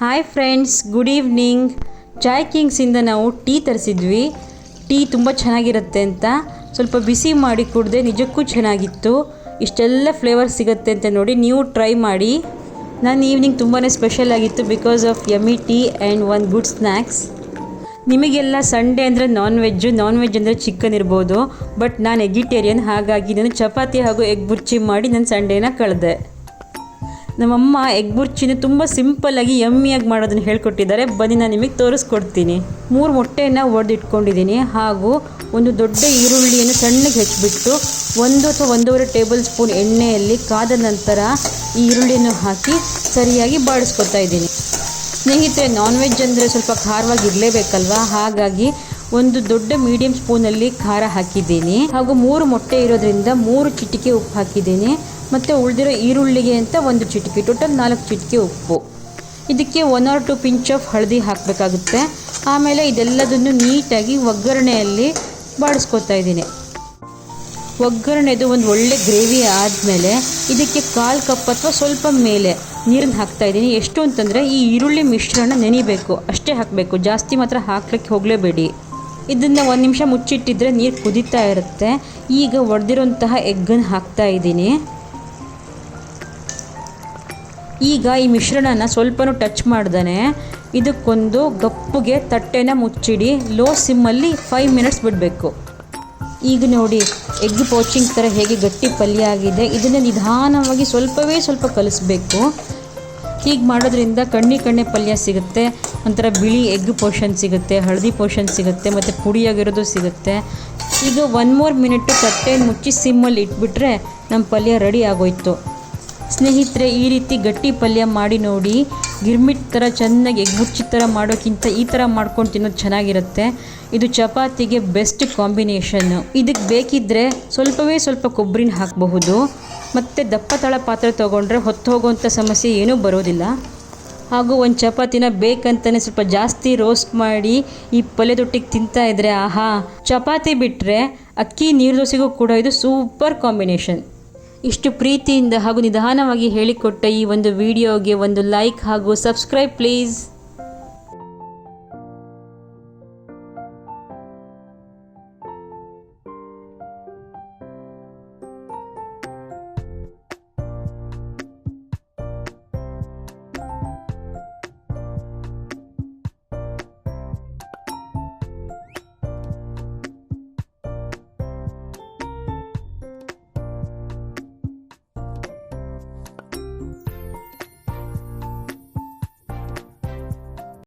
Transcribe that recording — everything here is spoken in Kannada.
Hi friends good evening chai ಕಿಂಗ್ಸಿಂದ ನಾವು ಟೀ ತರಿಸಿದ್ವಿ. ಟೀ ತುಂಬ ಚೆನ್ನಾಗಿರುತ್ತೆ ಅಂತ. ಸ್ವಲ್ಪ ಬಿಸಿ ಮಾಡಿ ಕುಡಿದೆ ನಿಜಕ್ಕೂ ಚೆನ್ನಾಗಿತ್ತು. ಇಷ್ಟೆಲ್ಲ ಫ್ಲೇವರ್ ಸಿಗುತ್ತೆ ಅಂತ ನೋಡಿ ನೀವು ಟ್ರೈ ಮಾಡಿ. ನಾನು ಈವ್ನಿಂಗ್ ತುಂಬಾ ಸ್ಪೆಷಲ್ ಆಗಿತ್ತು because of yummy tea and one good snacks ನಿಮಗೆಲ್ಲ ಸಂಡೇ ಅಂದರೆ ನಾನ್ ವೆಜ್ಜು ನಾನ್ ವೆಜ್ ಅಂದರೆ ಚಿಕನ್ ಇರ್ಬೋದು. ಬಟ್ ನಾನು ಎಗಿಟೇರಿಯನ್ ಹಾಗಾಗಿ ನಾನು ಚಪಾತಿ ಹಾಗೂ ಎಗ್ ಬುರ್ಚಿ ಮಾಡಿ ನನ್ನ ಸಂಡೇನ ಕಳೆದೆ. ನಮ್ಮಮ್ಮ ಎಗ್ ಬುರ್ಚಿನ ತುಂಬ ಸಿಂಪಲ್ಲಾಗಿ ಯಮ್ಮಿಯಾಗಿ ಮಾಡೋದನ್ನು ಹೇಳ್ಕೊಟ್ಟಿದ್ದಾರೆ. ಬನ್ನಿ ನಾನು ನಿಮಗೆ ತೋರಿಸ್ಕೊಡ್ತೀನಿ. ಮೂರು ಮೊಟ್ಟೆಯನ್ನು ಒಡೆದಿಟ್ಕೊಂಡಿದ್ದೀನಿ. ಹಾಗೂ ಒಂದು ದೊಡ್ಡ ಈರುಳ್ಳಿಯನ್ನು ಸಣ್ಣಗೆ ಹೆಚ್ಚಿಬಿಟ್ಟು ಒಂದು ಅಥವಾ ಒಂದೂವರೆ ಟೇಬಲ್ ಸ್ಪೂನ್ ಎಣ್ಣೆಯಲ್ಲಿ ಕಾದ ನಂತರ ಈ ಈರುಳ್ಳಿಯನ್ನು ಹಾಕಿ ಸರಿಯಾಗಿ ಬಾಡಿಸ್ಕೊತಾ ಇದ್ದೀನಿ. ಸ್ನೇಹಿತರೆ ನಾನ್ ವೆಜ್ ಅಂದರೆ ಸ್ವಲ್ಪ ಖಾರವಾಗಿ ಇರಲೇಬೇಕಲ್ವಾ ಹಾಗಾಗಿ ಒಂದು ದೊಡ್ಡ ಮೀಡಿಯಂ ಸ್ಪೂನಲ್ಲಿ ಖಾರ ಹಾಕಿದ್ದೀನಿ. ಹಾಗೂ ಮೂರು ಮೊಟ್ಟೆ ಇರೋದ್ರಿಂದ ಮೂರು ಚಿಟಿಕೆ ಉಪ್ಪು ಹಾಕಿದ್ದೀನಿ. ಮತ್ತು ಉಳಿದಿರೋ ಈರುಳ್ಳಿಗೆ ಅಂತ ಒಂದು ಚಿಟಿಕೆ, ಟೋಟಲ್ ನಾಲ್ಕು ಚಿಟಿಕೆ ಉಪ್ಪು. ಇದಕ್ಕೆ one or two pinch of ಹಳದಿ ಹಾಕಬೇಕಾಗುತ್ತೆ. ಆಮೇಲೆ ಇದೆಲ್ಲದನ್ನು ನೀಟಾಗಿ ಒಗ್ಗರಣೆಯಲ್ಲಿ ಬಾಡಿಸ್ಕೊತಾ ಇದ್ದೀನಿ. ಒಗ್ಗರಣೆದು ಒಂದು ಒಳ್ಳೆ ಗ್ರೇವಿ ಆದಮೇಲೆ ಇದಕ್ಕೆ ಕಾಲು ಕಪ್ ಅಥವಾ ಸ್ವಲ್ಪ ಮೇಲೆ ನೀರನ್ನು ಹಾಕ್ತಾ ಇದ್ದೀನಿ. ಎಷ್ಟು ಅಂತಂದರೆ ಈ ಈರುಳ್ಳಿ ಮಿಶ್ರಣ ನೆನಿಬೇಕು, ಅಷ್ಟೇ ಹಾಕಬೇಕು, ಜಾಸ್ತಿ ಮಾತ್ರ ಹಾಕ್ಲಿಕ್ಕೆ ಹೋಗಲೇಬೇಡಿ. ಇದನ್ನು ಒಂದು ನಿಮಿಷ ಮುಚ್ಚಿಟ್ಟಿದ್ರೆ ನೀರು ಕುದೀತಾ ಇರುತ್ತೆ. ಈಗ ಒಡೆದಿರೋಂತಹ ಎಗ್ಗನ್ನು ಹಾಕ್ತಾ ಇದ್ದೀನಿ. ಈಗ ಈ ಮಿಶ್ರಣನ ಸ್ವಲ್ಪನೂ ಟಚ್ ಮಾಡ್ದೇ ಇದಕ್ಕೊಂದು ಗಪ್ಪಗೆ ತಟ್ಟೆನ ಮುಚ್ಚಿಡಿ. ಲೋ ಸಿಮ್ಮಲ್ಲಿ ಫೈವ್ ಮಿನಿಟ್ಸ್ ಬಿಡಬೇಕು. ಈಗ ನೋಡಿ ಎಗ್ ಪೋಚಿಂಗ್ ಥರ ಹೇಗೆ ಗಟ್ಟಿ ಪಲ್ಯ ಆಗಿದೆ. ಇದನ್ನು ನಿಧಾನವಾಗಿ ಸ್ವಲ್ಪವೇ ಸ್ವಲ್ಪ ಕಲಿಸ್ಬೇಕು. ಹೀಗೆ ಮಾಡೋದ್ರಿಂದ ಕಣ್ಣಿ ಕಣ್ಣೆ ಪಲ್ಯ ಸಿಗುತ್ತೆ. ಒಂಥರ ಬಿಳಿ ಎಗ್ ಪೋಷನ್ ಸಿಗುತ್ತೆ, ಹಳದಿ ಪೋಷನ್ ಸಿಗುತ್ತೆ, ಮತ್ತು ಪುಡಿಯಾಗಿರೋದು ಸಿಗುತ್ತೆ. ಈಗ ಒನ್ ಮೋರ್ ಮಿನಿಟ್ಟು ತಟ್ಟೆ ಮುಚ್ಚಿ ಸಿಮ್ಮಲ್ಲಿ ಇಟ್ಬಿಟ್ರೆ ನಮ್ಮ ಪಲ್ಯ ರೆಡಿ ಆಗೋಯ್ತು. ಸ್ನೇಹಿತರೆ, ಈ ರೀತಿ ಗಟ್ಟಿ ಪಲ್ಯ ಮಾಡಿ ನೋಡಿ. ಗಿರ್ಮಿಟ್ ಥರ ಚೆನ್ನಾಗಿ ಎಗ್ ಥರ ಮಾಡೋಕ್ಕಿಂತ ಈ ಥರ ಮಾಡ್ಕೊಂಡು ತಿನ್ನೋದು ಚೆನ್ನಾಗಿರುತ್ತೆ. ಇದು ಚಪಾತಿಗೆ ಬೆಸ್ಟ್ ಕಾಂಬಿನೇಷನ್ನು ಇದಕ್ಕೆ ಬೇಕಿದ್ದರೆ ಸ್ವಲ್ಪವೇ ಸ್ವಲ್ಪ ಕೊಬ್ಬರಿನ ಹಾಕಬಹುದು. ಮತ್ತು ದಪ್ಪ ತಳ ಪಾತ್ರೆ ತೊಗೊಂಡ್ರೆ ಹೊತ್ತು ಹೋಗುವಂಥ ಸಮಸ್ಯೆ ಏನೂ ಬರೋದಿಲ್ಲ. ಹಾಗೂ ಒಂದು ಚಪಾತಿನ ಬೇಕಂತಲೇ ಸ್ವಲ್ಪ ಜಾಸ್ತಿ ರೋಸ್ಟ್ ಮಾಡಿ ಈ ಪಲ್ಯದೊಟ್ಟಿಗೆ ತಿಂತಾ ಇದ್ದರೆ ಆಹಾ. ಚಪಾತಿ ಬಿಟ್ಟರೆ ಅಕ್ಕಿ ನೀರು ದೋಸೆಗೂ ಕೂಡ ಇದು ಸೂಪರ್ ಕಾಂಬಿನೇಷನ್ ಇಷ್ಟು ಪ್ರೀತಿಯಿಂದ ಹಾಗೂ ನಿಧಾನವಾಗಿ ಹೇಳಿಕೊಟ್ಟ ಈ ಒಂದು ವಿಡಿಯೋಗೆ ಒಂದು ಲೈಕ್ ಹಾಗೂ ಸಬ್ಸ್ಕ್ರೈಬ್ ಪ್ಲೀಸ್